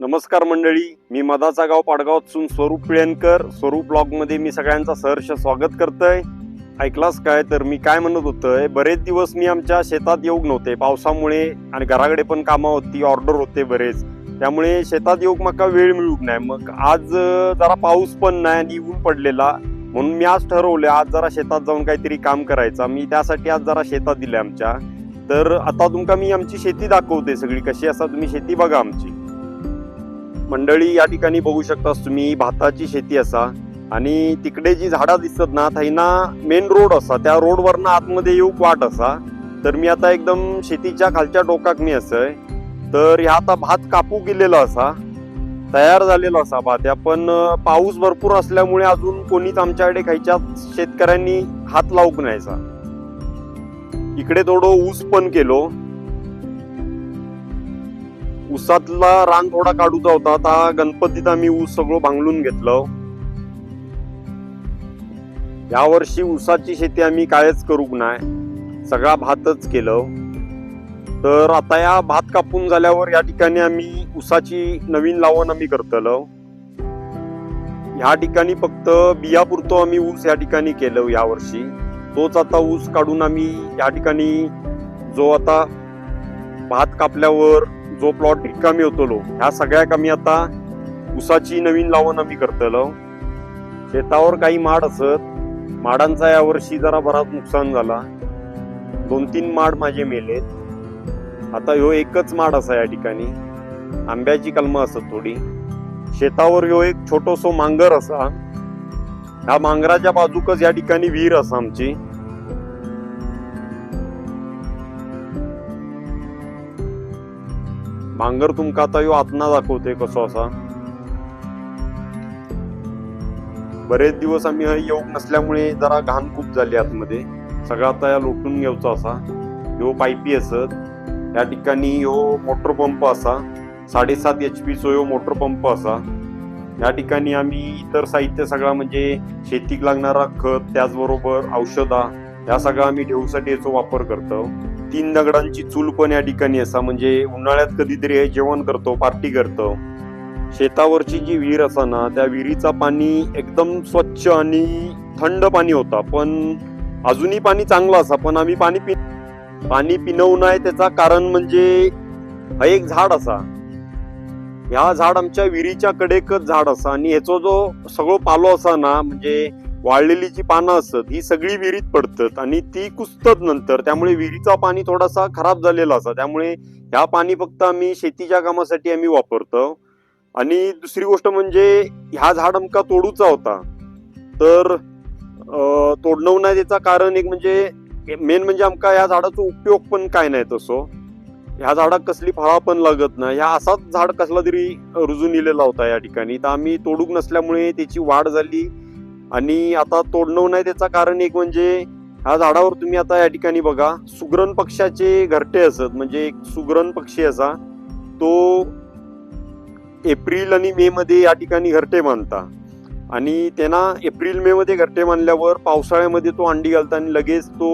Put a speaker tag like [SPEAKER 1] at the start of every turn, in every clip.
[SPEAKER 1] नमस्कार मंडळी मी मधाचा गाव पाडगावातून स्वरूप पिळेनकर स्वरूप ब्लॉगमध्ये मी सगळ्यांचा सहर्ष स्वागत करतोय. ऐकलास काय? तर मी काय म्हणत होतोय बरेच दिवस मी आमच्या शेतात येऊक नव्हते. पावसामुळे आणि घराकडे पण कामं होती ऑर्डर होते बरेच. त्यामुळे शेतात येऊक मका वेळ मिळूक नाही मग आज जरा पाऊस पण नाही आणि ऊन पडलेला. म्हणून मी आज ठरवले आज जरा शेतात जाऊन काहीतरी काम करायचं. मी त्यासाठी आज जरा शेतात दिले आमच्या. तर आता तुमका मी आमची शेती दाखवते सगळी कशी असा तुम्ही शेती बघा आमची. मंडळी या ठिकाणी बघू शकतास तुम्ही भाताची शेती असा आणि तिकडे जी झाडं दिसतात ना थैना मेन रोड असा. त्या रोडवरनं आतमध्ये येऊक वाट असा. तर मी आता एकदम शेतीच्या खालच्या टोकाक मी असय तर ह्या आता भात कापू गेलेला असा. तयार झालेला असा भात. या पण पाऊस भरपूर असल्यामुळे अजून कोणीच आमच्याकडे खायच्या शेतकऱ्यांनी हात लावूक नाहीचा इकडे थोडं ऊस पण केलो. ऊसातला रान थोडा काढूचा होता. आता गणपतीत आम्ही ऊस सगळं भांगलून घेतलं. या वर्षी ऊसाची शेती आम्ही कायच करूक नाही सगळा भातच केलं. तर आता या भात कापून झाल्यावर या ठिकाणी आम्ही ऊसाची नवीन लावण आम्ही करतलो. ह्या ठिकाणी फक्त बियापुरतो आम्ही ऊस या ठिकाणी केलं या वर्षी तोच आता ऊस काढून आम्ही या ठिकाणी जो आता भात कापल्यावर जो प्लॉट रिकामी होतलो ह्या सगळ्या कमी आता ऊसाची नवीन लावण आम्ही करतलो शेतावर काही माड असत माडांचा यावर्षी जरा बराच नुकसान झाला. दोन तीन माड माझे मेलेत. आता ह्यो एकच माड असा या ठिकाणी. आंब्याची कलमं असत थोडी. शेतावर ह्यो एक छोटोसो मांगर असा. ह्या मांगराच्या बाजूकच या ठिकाणी विहीर असा आमची. भांगर तुमका आता ह्यो आतना दाखवते कसो असा. बरेच दिवस आम्ही हय येऊक नसल्यामुळे जरा घाण खूप झाली आतमध्ये. सगळा आता या लोटून घ्यायचा असा. ह्यो पायपी असत. या ठिकाणी ह्यो मोटर पंप असा. साडेसात एच पीचो ह्यो मोटर पंप असा. या ठिकाणी आम्ही इतर साहित्य सगळा म्हणजे शेतीक लागणारा खत त्याचबरोबर औषधा या सगळा आम्ही ठेवूसाठी याचा वापर करतो. तीन दगडांची चूल पण या ठिकाणी असा म्हणजे उन्हाळ्यात कधीतरी हे जेवण करतो पार्टी करतो. शेतावरची जी विहीर असा ना त्या विहिरीचा पाणी एकदम स्वच्छ आणि थंड पाणी होता. पण अजूनही पाणी चांगलं असा पण आम्ही पाणी पि पाणी पिणवू नाही त्याचा कारण म्हणजे हा एक झाड असा. ह्या झाड आमच्या विहिरीच्या कडेकच झाड असा आणि ह्याचो जो सगळं पालो असा ना म्हणजे वाळलेली जी पानं असत ही सगळी विहिरीत पडतात आणि ती कुसतात नंतर. त्यामुळे विहिरीचा पाणी थोडासा खराब झालेला असा. त्यामुळे ह्या पाणी फक्त आम्ही शेतीच्या कामासाठी आम्ही वापरतो. आणि दुसरी गोष्ट म्हणजे ह्या झाड आमका तोडूचा होता. तर तोडणं नाही त्याचं कारण एक म्हणजे मेन म्हणजे आमका ह्या झाडाचा उपयोग पण काय नाही तसो. ह्या झाडाक कसली फळा पण लागत नाही. ह्या असाच झाड कसला तरी रुजून इलेला होता या ठिकाणी. तर आम्ही तोडूक नसल्यामुळे त्याची वाढ झाली. आणि आता तोडणं नाही त्याचं कारण एक म्हणजे ह्या झाडावर तुम्ही आता या ठिकाणी बघा सुगरण पक्षाचे घरटे असत म्हणजे एक सुगरण पक्षी असा तो एप्रिल आणि मे मध्ये या ठिकाणी घरटे बांधता. आणि त्यांना एप्रिल मे मध्ये घरटे मानल्यावर पावसाळ्यामध्ये तो अंडी घालता आणि लगेच तो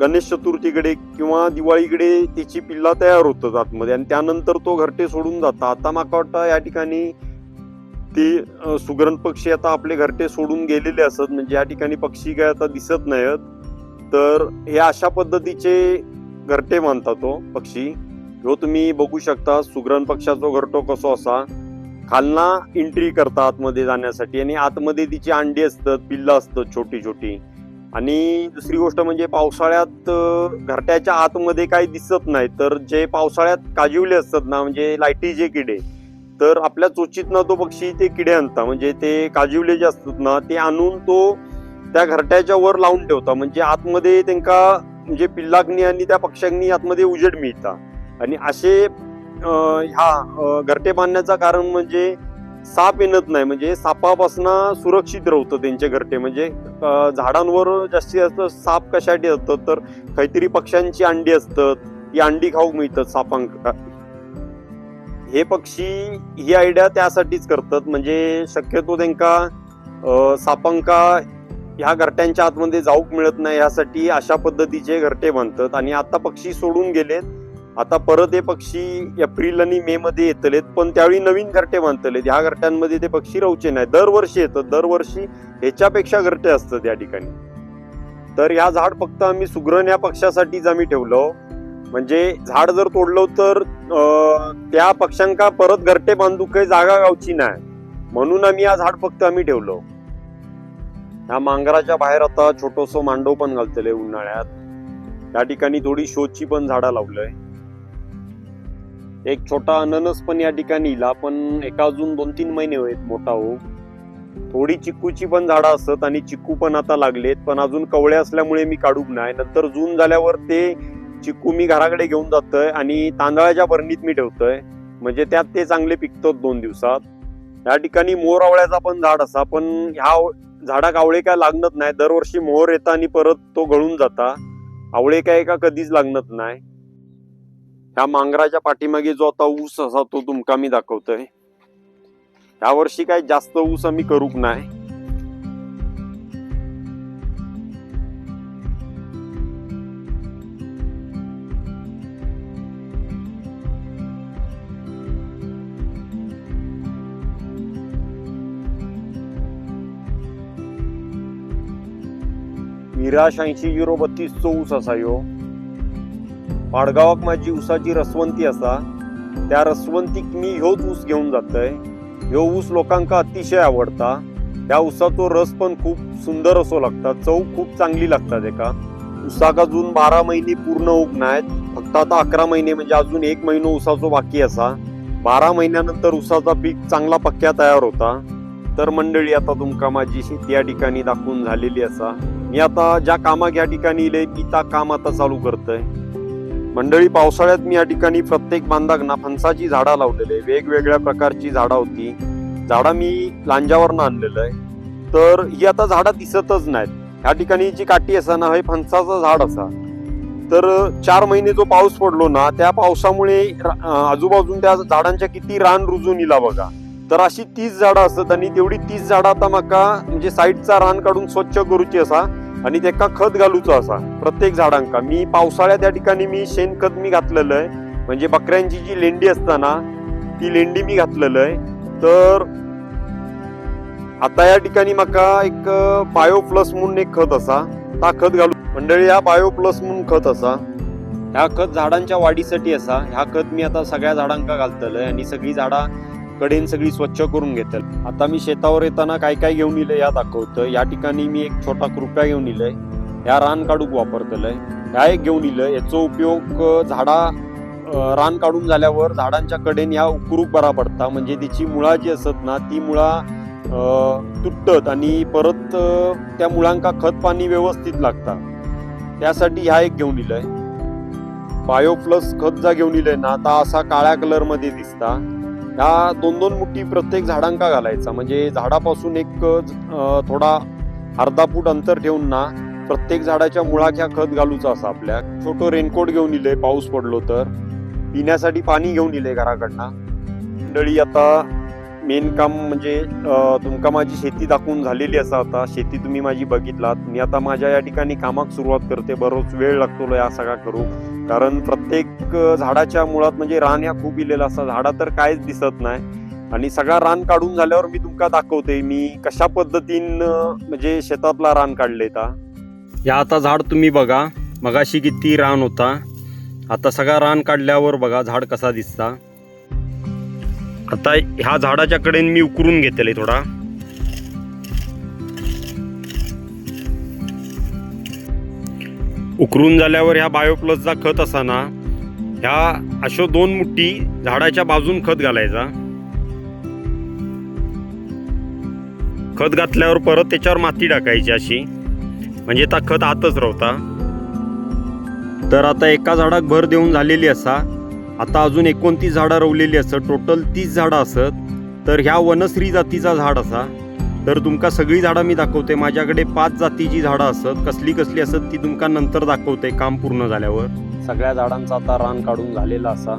[SPEAKER 1] गणेश चतुर्थीकडे किंवा दिवाळीकडे त्याची पिल्ला तयार होतात आतमध्ये. आणि त्यानंतर तो घरटे सोडून जाता आता माका वाटतं या ठिकाणी ते सुग्रण सुगरण पक्षी आता आपले घरटे सोडून गेलेले असत. म्हणजे या ठिकाणी पक्षी काय आता दिसत नाहीत. तर हे अशा पद्धतीचे घरटे मानता तो हो, पक्षी. ह्यो तुम्ही बघू शकता सुगरण पक्षाचा घरटो कसो असा खालना एंट्री करता आतमध्ये जाण्यासाठी आणि आतमध्ये तिची अंडी असतात पिल्लं असतात छोटी छोटी. आणि दुसरी गोष्ट म्हणजे पावसाळ्यात घरट्याच्या आतमध्ये काही दिसत नाही. तर जे पावसाळ्यात काजिवले असतात ना म्हणजे लाईटीचे किडे तर आपल्या चोचीतनं तो पक्षी ते किडे आणता म्हणजे ते काजिवले जे असतात ना ते आणून तो त्या घरट्याच्या वर लावून ठेवता. म्हणजे आतमध्ये त्यांका म्हणजे पिल्लाग्नी आणि त्या पक्ष्यांनी आतमध्ये उजेड मिळता. आणि असे ह्या घरटे बांधण्याचं कारण म्हणजे साप येणत नाही. म्हणजे सापापासून सुरक्षित राहतं त्यांचे घरटे. म्हणजे झाडांवर जास्तीत जास्त साप कशासाठी असतात तर काहीतरी पक्ष्यांची अंडी असतात. ती अंडी खाऊक मिळतात सापांक हे पक्षी ही आयडिया त्यासाठीच करतात. म्हणजे शक्यतो त्यांका सापंका सापांका ह्या घरट्यांच्या आतमध्ये जाऊक मिळत नाही. यासाठी अशा पद्धतीचे घरटे बांधतात. आणि आता पक्षी सोडून गेलेत. आता परत हे पक्षी एप्रिल आणि मे मध्ये येतलेत. पण त्यावेळी नवीन घरटे बांधतलेत. ह्या घरट्यांमध्ये ते पक्षी राहूचे नाही दरवर्षी येतात. दरवर्षी ह्याच्यापेक्षा घरटे असतात या ठिकाणी. तर ह्या झाड फक्त आम्ही सुग्रण या पक्षासाठीच आम्ही ठेवलं. म्हणजे झाड जर तोडलं तर त्या पक्ष्यांका परत घरटे बांधू काही जागा गावची नाही. म्हणून आम्ही हा झाड फक्त आम्ही ठेवलो. ह्या मांगराच्या बाहेर आता छोटस मांडव पण घालतले उन्हाळ्यात. या ठिकाणी थोडी शोची पण झाडं लावलंय. एक छोटा अननस पण या ठिकाणी इला पण एका अजून दोन तीन महिने होत मोठा हो. थोडी चिक्कूची पण झाडं असत आणि चिक्कू पण आता लागलेत पण अजून कवळे असल्यामुळे मी काढूक नाही. नंतर जून झाल्यावर ते चिक्कू मी घराकडे घेऊन जातोय आणि तांदळाच्या बरणीत मी ठेवतोय. म्हणजे त्यात ते चांगले पिकतात दोन दिवसात. या ठिकाणी मोर आवळ्याचा पण झाड असा पण ह्या झाडाक आवळे काय लागणत नाही. दरवर्षी मोहर येता आणि परत तो गळून जाता. आवळे काय का कधीच लागणत नाही. ह्या मांगराच्या पाठीमागे जो आता ऊस असा तो तुमका मी दाखवतोय. ह्या वर्षी काय जास्त ऊस आम्ही करूक नाही. मिराश ऐंशी युरो बत्तीसचो ऊस असा यो. पाडगावाक माझी ऊसाची रसवंती असा. त्या रसवंतीक मी ह्योच ऊस घेऊन जातय. ह्यो ऊस लोकांका अतिशय आवडता. त्या ऊसाचो रस पण खूप सुंदर असो लागता चव खूप चांगली लागता एका ऊसाक अजून बारा महिने पूर्ण उग नाहीत. फक्त आता अकरा महिने म्हणजे अजून एक महिनो ऊसाचो बाकी असा. बारा महिन्यानंतर ऊसाचा पीक चांगला पक्क्या तयार होता. तर मंडळी आता तुमका माझी शेती या ठिकाणी दाखवून झालेली असा. मी आता ज्या कामाक या ठिकाणी इले मी त्या काम आता चालू करतोय. मंडळी पावसाळ्यात मी या ठिकाणी प्रत्येक बांधाक ना फणसाची झाडा लावलेले वेगवेगळ्या प्रकारची झाडा होती. झाडा मी लांजावरनं आणलेलं आहे. तर ही आता झाडा दिसतच नाहीत. ह्या ठिकाणी जी काठी असा ना हे फणसाचं झाड असा. तर चार महिने जो पाऊस पडलो ना त्या पावसामुळे रा- आजूबाजून त्या झाडांच्या किती रान रुजून इला बघा. तर अशी तीस झाडं असतात आणि तेवढी तीस झाडं आता म्हाका म्हणजे साईडचा रान काढून स्वच्छ करूची असा आणि त्याका खत घालूचं असा प्रत्येक झाडांका. मी पावसाळ्यात त्या ठिकाणी मी शेणखत मी घातलेलं आहे. म्हणजे बकऱ्यांची जी लेंडी असता ना ती लेंडी मी घातलेलं आहे. तर आता या ठिकाणी म्हाका एक बायो प्लस म्हणून एक खत असा ता खत घालू. मंडळी ह्या बायो प्लस म्हणून खत असा ह्या खत झाडांच्या वाढीसाठी असा ह्या खत मी आता सगळ्या झाडांका घालतलंय आणि सगळी झाडां कडेन सगळी स्वच्छ करून घेतल. आता मी शेतावर येताना काय काय घेऊन इलंय या दाखवतं या ठिकाणी मी एक छोटा कृपया घेऊन इलंय ह्या रान काढूक वापरतलंय. ह्या एक घेऊन इलंय याचा उपयोग झाडा रान काढून झाल्यावर झाडांच्या कडेन ह्या उकरूक बरा पडता. म्हणजे तिची मुळा जी असत ना ती मुळा तुटत आणि परत त्या मुळांका खत पाणी व्यवस्थित लागता. त्यासाठी ह्या एक घेऊन इलंय बायो प्लस खत जा घेऊन इलंय ना आता असा काळ्या कलरमध्ये दिसता. ह्या दोन दोन मुठी प्रत्येक झाडांका घालायचा. म्हणजे झाडापासून एक थोडा अर्धा फूट अंतर ठेवून ना प्रत्येक झाडाच्या मुळाच्या खत घालूचा असा आपल्या. छोटो रेनकोट घेऊन इले पाऊस पडलो तर. पिण्यासाठी पाणी घेऊन इले घराकडनं. मंडळी आता मेन काम म्हणजे तुमका माझी शेती दाखवून झालेली असा आता. शेती तुम्ही माझी बघितलात. मी आता माझ्या या ठिकाणी कामाक सुरुवात करते. बरोच वेळ लागतो या सगळा करू. कारण प्रत्येक झाडाच्या मुळात म्हणजे रान ह्या खूप इलेला असता झाडा तर काहीच दिसत नाही. आणि सगळा रान काढून झाल्यावर मी तुमका दाखवते. मी कशा पद्धतीनं म्हणजे शेतातला रान काढले ता. या आता झाड तुम्ही बघा. मगाशी किती रान होता. आता सगळा रान काढल्यावर बघा झाड कसा दिसता. आता ह्या झाडाच्या कडेने मी उकरून घेतले थोडा. उकरून झाल्यावर ह्या बायोप्लसचा खत असा ना ह्या अशो दोन मुठी झाडाच्या बाजून खत घालायचा. खत घातल्यावर परत त्याच्यावर माती टाकायची अशी. म्हणजे आता खत आतच राहता. तर आता एका झाडाक भर देऊन झालेली असा. आता अजून एकोणतीस झाडं रवलेली असत टोटल तीस झाडं असत. तर ह्या वनश्री जातीचा झाड असा. तर तुमका सगळी झाडं मी दाखवते. माझ्याकडे पाच जातीची झाडं असत. कसली कसली असत ती तुमका नंतर दाखवते काम पूर्ण झाल्यावर. सगळ्या झाडांचा आता रान काढून झालेला असा.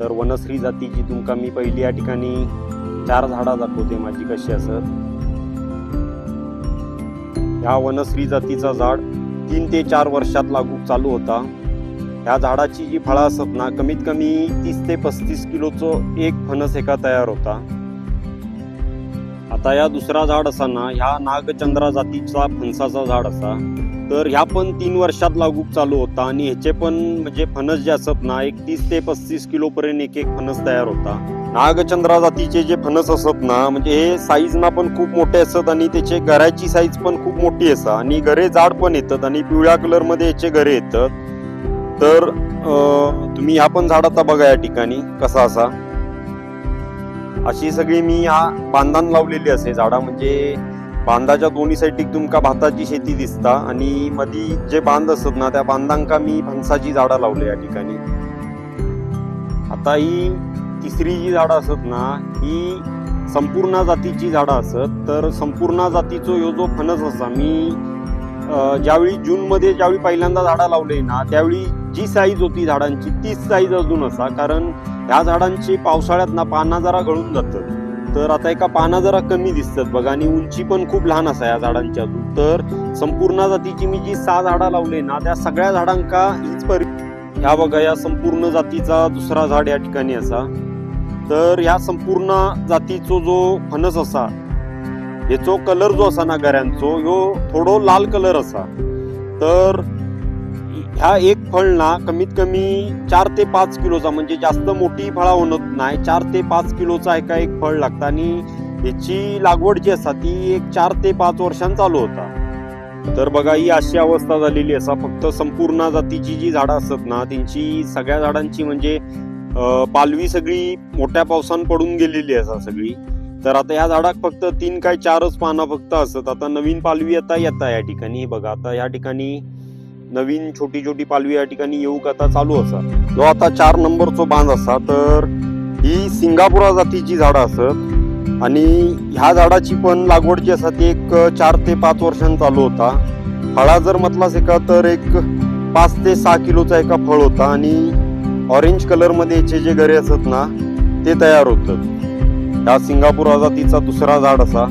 [SPEAKER 1] तर वनश्री जातीची तुमका मी पहिली या ठिकाणी चार झाडं दाखवते माझी कशी असत. ह्या वनश्री जातीचा झाड तीन ते चार वर्षात लागू चालू होता. ह्या झाडाची जी फळं असत ना कमीत कमी तीस ते पस्तीस किलोचं एक फणस एका तयार होता. आता या दुसरा झाड असा ना ह्या नागचंद्रा जातीचा फणसाचा झाड असा. तर ह्या पण तीन वर्षात लागू चालू होता आणि ह्याचे पण म्हणजे फणस जे असत ना एक तीस ते पस्तीस किलो पर्यंत एक एक फणस तयार होता. नागचंद्रा जातीचे जे फणस असत ना म्हणजे हे साईज ना पण खूप मोठे असत आणि त्याचे घराची साईज पण खूप मोठी असा. आणि घरे जाड पण येतात आणि पिवळ्या कलरमध्ये याचे घरे येतात. तर तुम्ही ह्या पण झाडाचा बघा या ठिकाणी कसा असा. अशी सगळी मी ह्या बांधान लावलेली असे झाडा म्हणजे बांधाच्या दोन्ही साईडीक तुमका भाताची शेती दिसता आणि मधी जे बांध असत ना त्या बांधांका मी फणसाची झाडं लावले या ठिकाणी. आता ही तिसरी जी झाडं असत ना ही संपूर्ण जातीची झाडं असत तर संपूर्ण जातीचो ह्यो जो फणस असा मी ज्यावेळी जून मध्ये ज्यावेळी पहिल्यांदा झाडं लावले ना त्यावेळी जी साईज होती झाडांची तीच साईज अजून असा कारण ह्या झाडांची पावसाळ्यात ना पाना जरा गळून जातात. तर आता एका पाना जरा कमी दिसतात बघा आणि उंची पण खूप लहान असा या झाडांची अजून. तर संपूर्ण जातीची मी जी सहा झाडं लावले ना त्या सगळ्या झाडांका हीच परि ह्या बघा या संपूर्ण जातीचा दुसरा झाड या ठिकाणी असा. तर ह्या संपूर्ण जातीचो जो फणस असा हेचो कलर जो असा ना गऱ्यांचो ह्यो थोडो लाल कलर असा. तर ह्या एक फळ ना कमीत कमी चार ते पाच किलोचा म्हणजे जास्त मोठी फळा होत नाही चार ते पाच किलोचा एका एक फळ लागतं. आणि ह्याची लागवड जी असा ती एक चार ते पाच वर्षां चालू होता. तर बघा ही अशी अवस्था झालेली असा फक्त संपूर्ण जातीची जी झाडं असतात ना त्यांची सगळ्या झाडांची म्हणजे पालवी सगळी मोठ्या पावसान पडून गेलेली असा सगळी. तर आता ह्या झाडाक फक्त तीन काय चारच पानं फक्त असत आता नवीन पालवी आता येता या ठिकाणी. बघा आता या ठिकाणी नवीन छोटी छोटी पालवी या ठिकाणी येऊ आता चालू असा. जो आता चार नंबरचो बांध असा तर ही सिंगापुरा जातीची झाडं असत. आणि ह्या झाडाची पण लागवड जी असा ती एक चार ते पाच वर्षां चालू होता. फळा जर म्हटलास एका तर एक पाच ते सहा किलोचा एका फळ होता. आणि ऑरेंज कलरमध्ये याचे जे घरे असत ना ते तयार होतं. ह्या सिंगापूर जातीचा दुसरा झाड असा.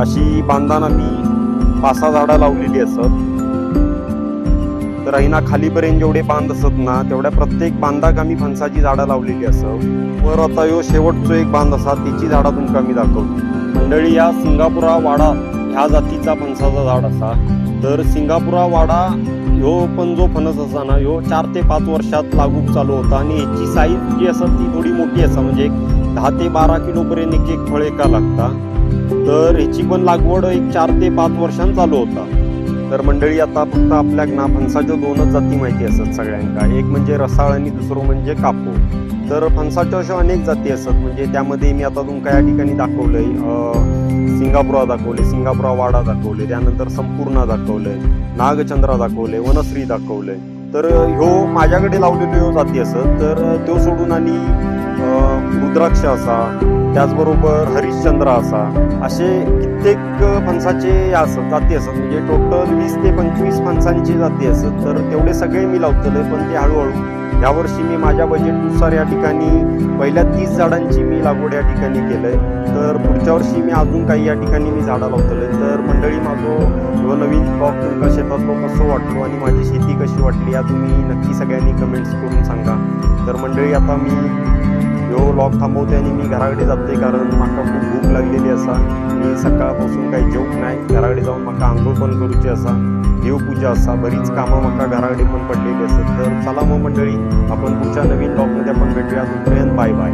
[SPEAKER 1] अशी बांधाना मी पाच सहा झाडं लावलेली असत. तर ऐना खालीपर्यंत जेवढे बांध असत ना तेवढ्या प्रत्येक बांधाक आम्ही फणसाची झाडं लावलेली असत वर आता ह्यो शेवटचो एक बांध असा त्याची झाडं तुमका मी दाखवतो. मंडळी या सिंगापुरा वाडा ह्या जातीचा फणसाचा झाड असा. तर सिंगापुरा वाडा ह्यो पण जो फणस असा ना ह्यो चार ते पाच वर्षात लागू चालू होता. आणि ह्याची साईज जी असत ती थोडी मोठी असा म्हणजे दहा ते बारा किलोपर्यंत एक एक फळ एका लागता. तर ह्याची पण लागवड एक चार ते पाच वर्षांत चालू होता. तर मंडळी आता फक्त आपल्याक ना फणसाच्या दोनच जाती माहिती असत सगळ्यांका. एक म्हणजे रसाळ आणि दुसरं म्हणजे कापो तर फणसाच्या अशा अनेक जाती असत म्हणजे त्यामध्ये मी आता तुमका या ठिकाणी दाखवलंय सिंगापुरा दाखवले सिंगापुरा वाडा दाखवले त्यानंतर संपूर्णा दाखवले नागचंद्रा दाखवले वनश्री दाखवले तर ह्यो माझ्याकडे लावलेलो ह्यो जाती असत तर तो सोडून आणि रुद्राक्ष असा त्याचबरोबर हरिश्चंद्र असा असे म्हणजे प्रत्येक फणसाचे या असत जाती असत म्हणजे टोटल वीस ते पंचवीस फणसांची जाती असत तर तेवढे सगळे मी लावतले पण ते हळूहळू. यावर्षी मी माझ्या बजेटनुसार या ठिकाणी पहिल्या तीस झाडांची मी लागवड या ठिकाणी केलंय. तर पुढच्या वर्षी मी अजून काही या ठिकाणी मी झाडं लावतले तर मंडळी माझो किंवा नवीन ब्लॉग तुमका शेतातलो कसं वाटलो आणि माझी शेती कशी वाटली या तुम्ही नक्की सगळ्यांनी कमेंट्स करून सांगा. तर मंडळी आता मी ह्यो लॉक थांबवते आणि मी घराकडे जाते कारण म्हाका खूप भूक लागलेली असा. मी सकाळपासून काही जेवूक नाही घराकडे जाऊन म्हाका आंघोळ पण करूची असा. देवपूजा असा बरीच कामं म्हाका घराकडे पण पडलेली असतात तर चला मग मंडळी आपण पुढच्या नवीन ब्लॉगमध्ये आपण भेटूया. तोपर्यंत बाय बाय.